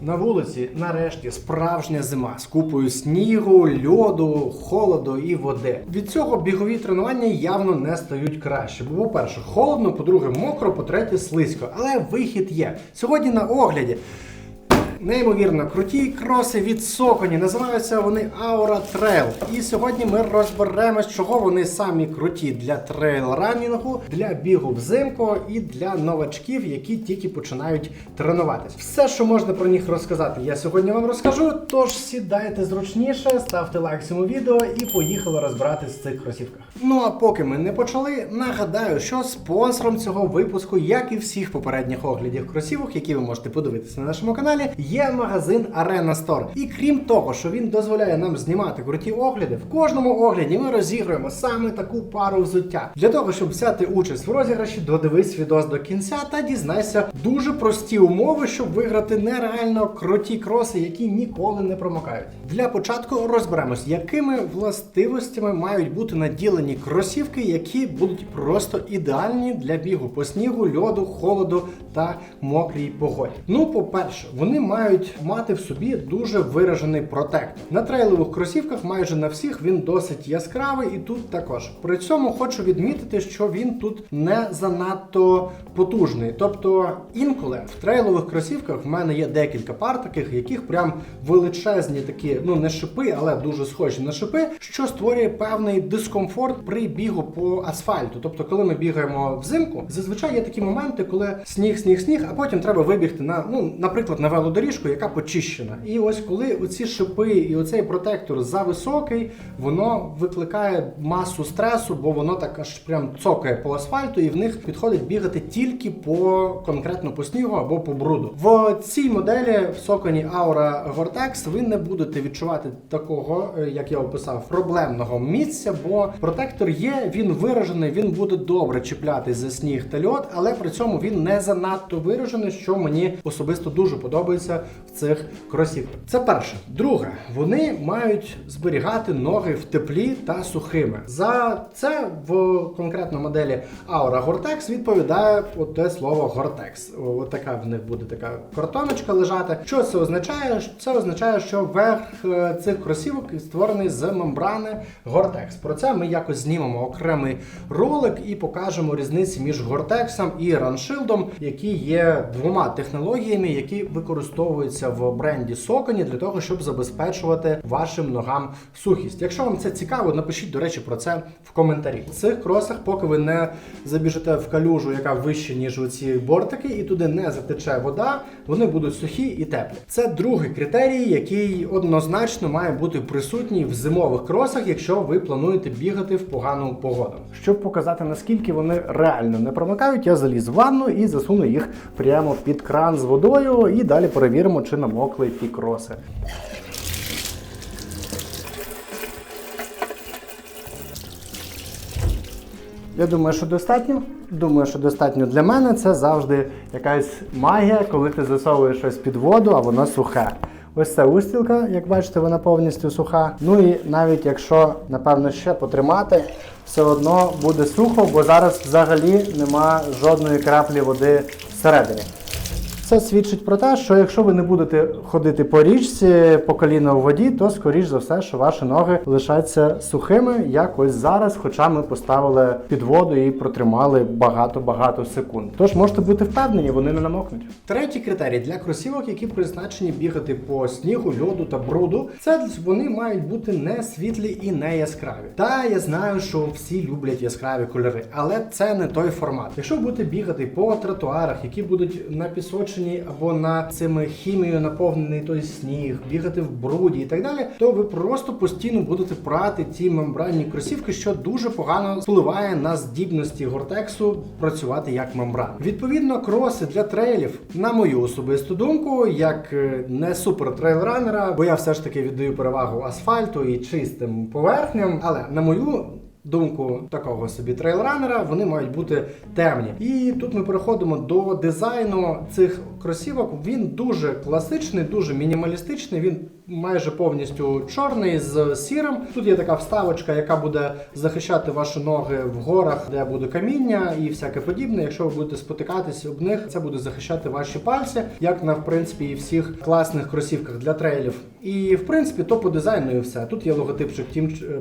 На вулиці нарешті справжня зима з купою снігу, льоду, холоду і води. Від цього бігові тренування явно не стають краще. Бо, по-перше, холодно, по-друге, мокро, по-третє, слизько. Але вихід є. Сьогодні на огляді. Неймовірно круті кроси від Соконі. Називаються вони Aura Trail. І сьогодні ми розберемось, чого вони самі круті для трейл-ранінгу, для бігу взимку і для новачків, які тільки починають тренуватись. Все, що можна про них розказати, я сьогодні вам розкажу. Тож сідайте зручніше, ставте лайк цьому відео і поїхали розбиратись в цих кросівках. Ну а поки ми не почали, нагадаю, що спонсором цього випуску, як і всіх попередніх оглядів кросівок, які ви можете подивитися на нашому каналі, є магазин Arena Store. І крім того, що він дозволяє нам знімати круті огляди, в кожному огляді ми розігруємо саме таку пару взуття. Для того, щоб взяти участь в розіграші, додивись відос до кінця та дізнайся дуже прості умови, щоб виграти нереально круті кроси, які ніколи не промокають. Для початку розберемось, якими властивостями мають бути наділені кросівки, які будуть просто ідеальні для бігу по снігу, льоду, холоду та мокрій погоді. Ну, по-перше, вони мають мати в собі дуже виражений протектор. На трейлових кросівках майже на всіх він досить яскравий, і тут також. При цьому хочу відмітити, що він тут не занадто потужний. Тобто інколи в трейлових кросівках в мене є декілька пар таких, яких прям величезні такі, ну не шипи, але дуже схожі на шипи, що створює певний дискомфорт при бігу по асфальту. Тобто, коли ми бігаємо взимку, зазвичай є такі моменти, коли сніг, сніг, сніг, а потім треба вибігти на, ну, наприклад, на велодоріжку, яка почищена. І ось коли оці шипи і оцей протектор зависокий, воно викликає масу стресу, бо воно так аж прям цокає по асфальту, і в них підходить бігати тільки по конкретно по снігу або по бруду. В цій моделі в Соконі Aura Gore-Tex ви не будете відчувати такого, е, як я описав, проблемного місця, бо протектор є, він виражений, він буде добре чіплятись за сніг та льод, але при цьому він не занадто виражений, що мені особисто дуже подобається в цих кросівках. Це перше. Друге, вони мають зберігати ноги в теплі та сухими. За це в конкретно моделі Aura Gore-Tex відповідає те слово Gore-Tex. От така в них буде така картоночка лежати. Що це означає? Це означає, що верх е, цих кросівок створений з мембрани Gore-Tex. Про це ми якось знімемо окремий ролик і покажемо різниці між Gore-Tex і Runshieldом, які є двома технологіями, які використовуються в бренді Sokony для того, щоб забезпечувати вашим ногам сухість. Якщо вам це цікаво, напишіть, до речі, про це в коментарі. В цих кросах, поки ви не забіжите в калюжу, яка вища, ніж оці бортики, і туди не затече вода, вони будуть сухі і теплі. Це другий критерій, який однозначно має бути присутній в зимових кросах, якщо ви плануєте бігати в погану погоду. Щоб показати наскільки вони реально не промикають, я заліз в ванну і засуну їх прямо під кран з водою, і далі перевіримо, чи намокли ті кроси. Я думаю, що достатньо. Думаю, що достатньо для мене. Це завжди якась магія, коли ти засовуєш щось під воду, а воно сухе. Ось ця устілка, як бачите, вона повністю суха. Ну і навіть якщо, напевно, ще потримати, все одно буде сухо, бо зараз взагалі нема жодної краплі води всередині. Це свідчить про те, що якщо ви не будете ходити по річці по коліно в воді, то скоріш за все, що ваші ноги лишаться сухими, як ось зараз, хоча ми поставили під воду і протримали багато-багато секунд. Тож можете бути впевнені, вони не намокнуть. Третій критерій для кросівок, які призначені бігати по снігу, льоду та бруду, це вони мають бути не світлі і не яскраві. Та я знаю, що всі люблять яскраві кольори, але це не той формат. Якщо будете бігати по тротуарах, які будуть на пісочні або на цими хімією наповнений той сніг, бігати в бруді і так далі, то ви просто постійно будете прати ті мембранні кросівки, що дуже погано впливає на здібності гортексу працювати як мембрана. Відповідно, кроси для трейлів, на мою особисту думку, як е, не супер трейлранера, бо я все ж таки віддаю перевагу асфальту і чистим поверхням. Але на мою думку такого собі трейлранера, вони мають бути темні. І тут ми переходимо до дизайну цих кросівок. Він дуже класичний, дуже мінімалістичний. Він майже повністю чорний з сірим. Тут є така вставочка, яка буде захищати ваші ноги в горах, де буде каміння і всяке подібне. Якщо ви будете спотикатись об них, це буде захищати ваші пальці, як на в принципі і всіх класних кросівках для трейлів. І в принципі, то по дизайну і все. Тут є логотипчик Team, е,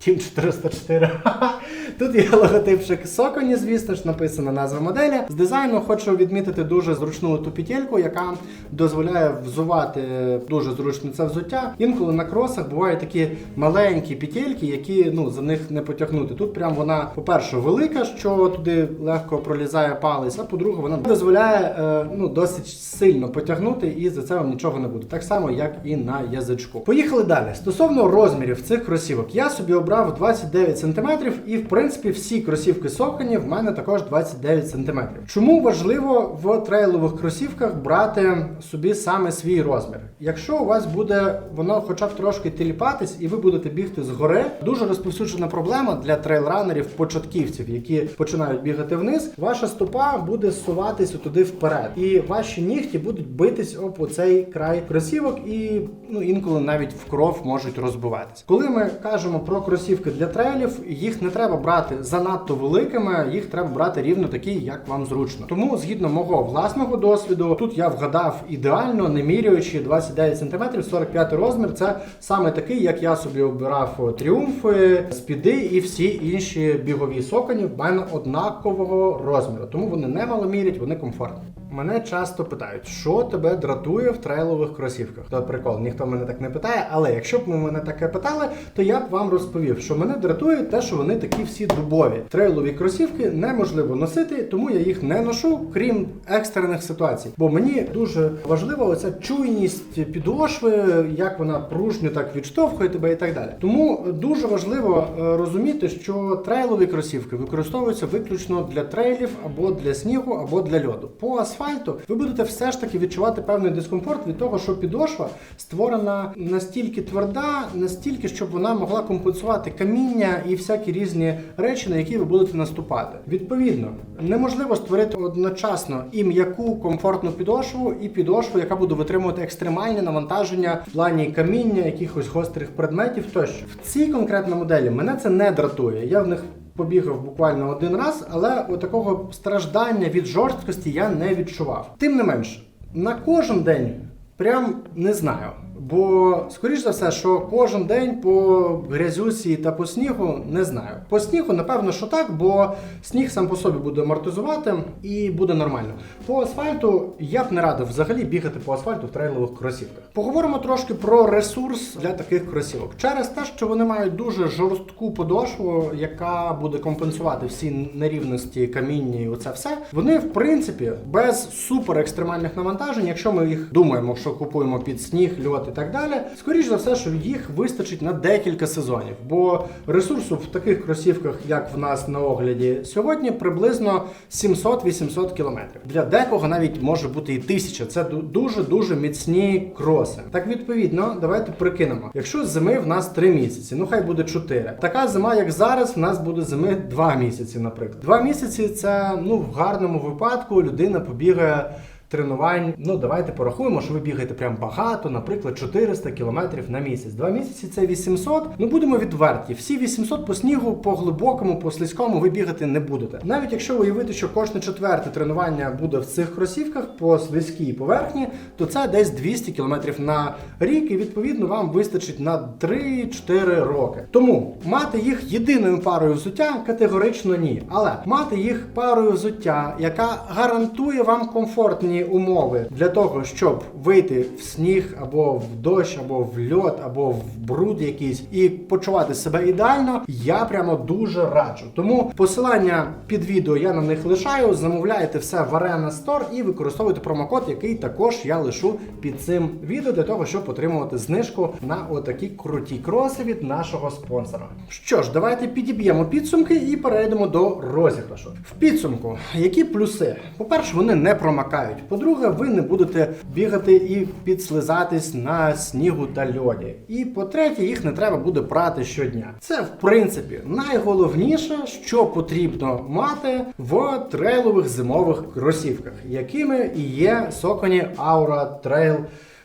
Team 404. Тут є логотипчик Socony, звісно ж, написана назва моделі. З дизайну хочу відмітити дуже зручну ту петельку, яка дозволяє взувати дуже зручно це взуття. Інколи на кросах бувають такі маленькі петельки, які ну за них не потягнути. Тут прям вона, по-перше, велика, що туди легко пролізає палець, а по-друге, вона дозволяє е, ну досить сильно потягнути, і за це вам нічого не буде. Так само, як і на язичку. Поїхали далі. Стосовно розмірів цих кросівок, я собі обрав 29 см, і в принципі всі кросівки Соконі в мене також 29 см. Чому важливо в трейлових кросівках брати собі саме свій розмір? Якщо у вас буде воно хоча б трошки тіліпатись, і ви будете бігти згори, дуже розповсюджена проблема для трейлранерів, початківців, які починають бігати вниз. Ваша стопа буде зсуватися туди вперед, і ваші нігті будуть битись об оцей край кросівок, і ну інколи навіть в кров можуть розбиватися. Коли ми кажемо про кросівки для трейлів, їх не треба брати занадто великими, їх треба брати рівно такі, як вам зручно. Тому, згідно мого власного досвіду, тут я вгадав ідеально, не міряючи 29 см, 45 розмір. Це саме такий, як я собі обирав тріумфи, спіди і всі інші бігові соконі в мене однакового розміру. Тому вони не маломірять, вони комфортні. Мене часто питають, що тебе дратує в трейлових кросівках. То прикол, ніхто мене так не питає, але якщо б ви мене таке питали, то я б вам розповів, що мене дратує те, що вони такі всі дубові. Трейлові кросівки неможливо носити, тому я їх не ношу, крім екстрених ситуацій. Бо мені дуже важлива оця чуйність підошви, як вона пружньо так відштовхує тебе і так далі. Тому дуже важливо е, розуміти, що трейлові кросівки використовуються виключно для трейлів або для снігу, або для льоду. По асфальту ви будете все ж таки відчувати певний дискомфорт від того, що підошва створена настільки тверда, настільки, щоб вона могла компенсувати каміння і всякі різні речі, на які ви будете наступати. Відповідно, неможливо створити одночасно і м'яку комфортну підошву, і підошву, яка буде витримувати екстремальне навантаження в плані каміння, якихось гострих предметів тощо. В цій конкретній моделі мене це не дратує. Я в них побігав буквально один раз, але такого страждання від жорсткості я не відчував. Тим не менш, на кожен день прям не знаю. Бо, скоріш за все, що кожен день по грязюсі та по снігу не знаю. По снігу, напевно, що так, бо сніг сам по собі буде амортизувати і буде нормально. По асфальту я б не радив взагалі бігати по асфальту в трейлових кросівках. Поговоримо трошки про ресурс для таких кросівок. Через те, що вони мають дуже жорстку подошву, яка буде компенсувати всі нерівності каміння і оце все. Вони, в принципі, без супер екстремальних навантажень, якщо ми їх думаємо, що купуємо під сніг, льод і так далі, скоріш за все, що їх вистачить на декілька сезонів. Бо ресурсу в таких кросівках, як в нас на огляді сьогодні, приблизно 700-800 кілометрів. Для декого навіть може бути і тисяча. Це дуже дуже міцні кроси. Так відповідно, давайте прикинемо. Якщо зими в нас 3 місяці, ну хай буде 4. Така зима, як зараз, в нас буде зими 2 місяці, наприклад. 2 місяці це ну в гарному випадку людина побігає. Тренувань, ну давайте порахуємо, що ви бігаєте прям багато, наприклад, 400 кілометрів на місяць. Два місяці це 800. Ну будемо відверті. Всі 800 по снігу, по глибокому, по слизькому ви бігати не будете. Навіть якщо уявити, що кожне четверте тренування буде в цих кросівках по слизькій поверхні, то це десь 200 кілометрів на рік, і відповідно вам вистачить на 3-4 роки. Тому мати їх єдиною парою взуття категорично ні. Але мати їх парою взуття, яка гарантує вам комфортні умови для того, щоб вийти в сніг або в дощ, або в льод, або в бруд якийсь і почувати себе ідеально, я прямо дуже раджу. Тому посилання під відео я на них лишаю. Замовляйте все в Arena Store і використовуйте промокод, який також я лишу під цим відео для того, щоб отримувати знижку на отакі круті кроси від нашого спонсора. Що ж, давайте підіб'ємо підсумки і перейдемо до розіграшу. В підсумку, які плюси? По-перше, вони не промакають. По-друге, ви не будете бігати і підслизатись на снігу та льоді. І по-третє, їх не треба буде прати щодня. Це в принципі найголовніше, що потрібно мати в трейлових зимових кросівках, якими і є Socony Aura Trail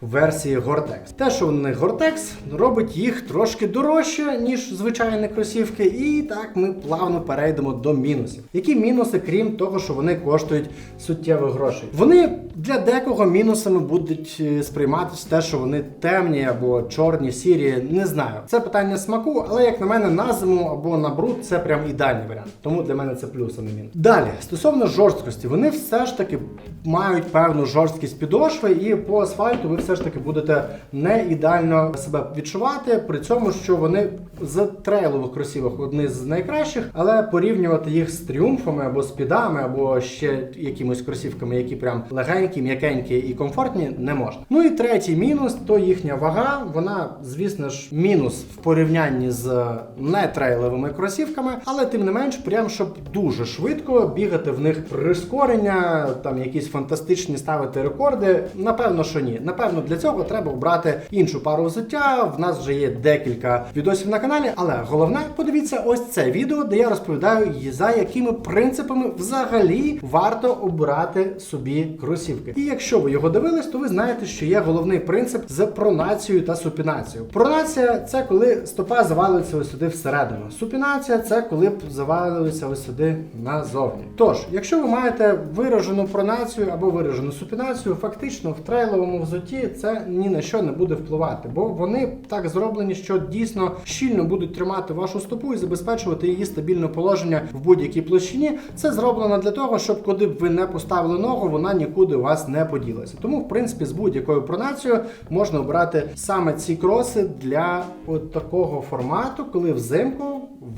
версії Gore-Tex. Те, що вони Gore-Tex, робить їх трошки дорожче, ніж звичайні кросівки, і так ми плавно перейдемо до мінусів. Які мінуси, крім того, що вони коштують суттєвих грошей? Вони для декого мінусами будуть е, сприйматися те, що вони темні або чорні, сірі. Не знаю. Це питання смаку, але як на мене, на зиму або на бруд це прям ідеальний варіант. Тому для мене це плюс, а не мінус. Далі, стосовно жорсткості, вони все ж таки мають певну жорсткість підошви, і по асфальту ви все ж таки будете не ідеально себе відчувати, при цьому, що вони з трейлових кросівок одні з найкращих, але порівнювати їх з тріумфами або з підами, або ще якимось кросівками, які прям легенькі, м'якенькі і комфортні, не можна. Ну і третій мінус то їхня вага. Вона, звісно ж, мінус в порівнянні з нетрейловими кросівками, але тим не менш, прям щоб дуже швидко бігати в них прискорення, там якісь фантастичні ставити рекорди. Напевно, що ні. Напевно, для цього треба обрати іншу пару взуття. В нас вже є декілька відосів на каналі, але головне, подивіться ось це відео, де я розповідаю, за якими принципами взагалі варто обирати собі кросівки. І якщо ви його дивились, то ви знаєте, що є головний принцип з пронацією та супінацією. Пронація це коли стопа завалюється ось сюди всередину. Супінація це коли завалюється ось сюди назовні. Тож, якщо ви маєте виражену пронацію або виражену супінацію, фактично в трейловому взутті це ні на що не буде впливати, бо вони так зроблені, що дійсно щільно будуть тримати вашу стопу і забезпечувати її стабільне положення в будь-якій площині. Це зроблено для того, щоб куди б ви не поставили ногу, вона нікуди у вас не поділася. Тому, в принципі, з будь-якою пронацією можна обрати саме ці кроси для от такого формату, коли взимку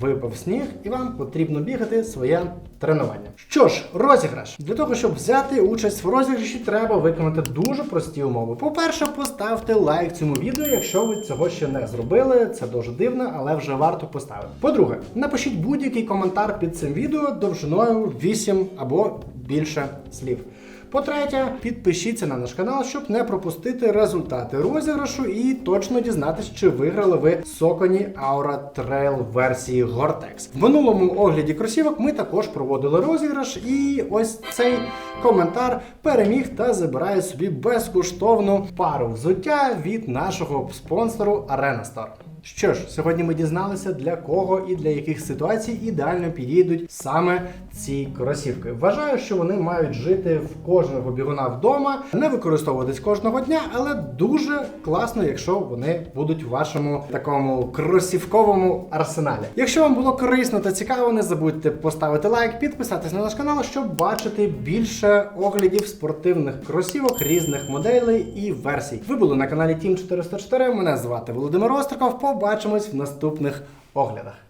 випав сніг і вам потрібно бігати своє тренування. Що ж, розіграш. Для того, щоб взяти участь в розіграші, треба виконати дуже прості умови. По-перше, поставте лайк цьому відео, якщо ви цього ще не зробили. Це дуже дивно, але вже варто поставити. По-друге, напишіть будь-який коментар під цим відео довжиною 8 або більше слів. По-третє, підпишіться на наш канал, щоб не пропустити результати розіграшу і точно дізнатися, чи виграли ви Socony Aura Trail версії Gore-Tex. В минулому огляді кросівок ми також проводили розіграш, і ось цей коментар переміг та забирає собі безкоштовну пару взуття від нашого спонсору Arena Store. Що ж, сьогодні ми дізналися, для кого і для яких ситуацій ідеально підійдуть саме ці кросівки. Вважаю, що вони мають жити в кожного бігуна вдома, не використовуватись кожного дня, але дуже класно, якщо вони будуть в вашому такому кросівковому арсеналі. Якщо вам було корисно та цікаво, не забудьте поставити лайк, підписатись на наш канал, щоб бачити більше оглядів спортивних кросівок різних моделей і версій. Ви були на каналі Team 404. Мене звати Володимир Остриков. Побачимось в наступних оглядах.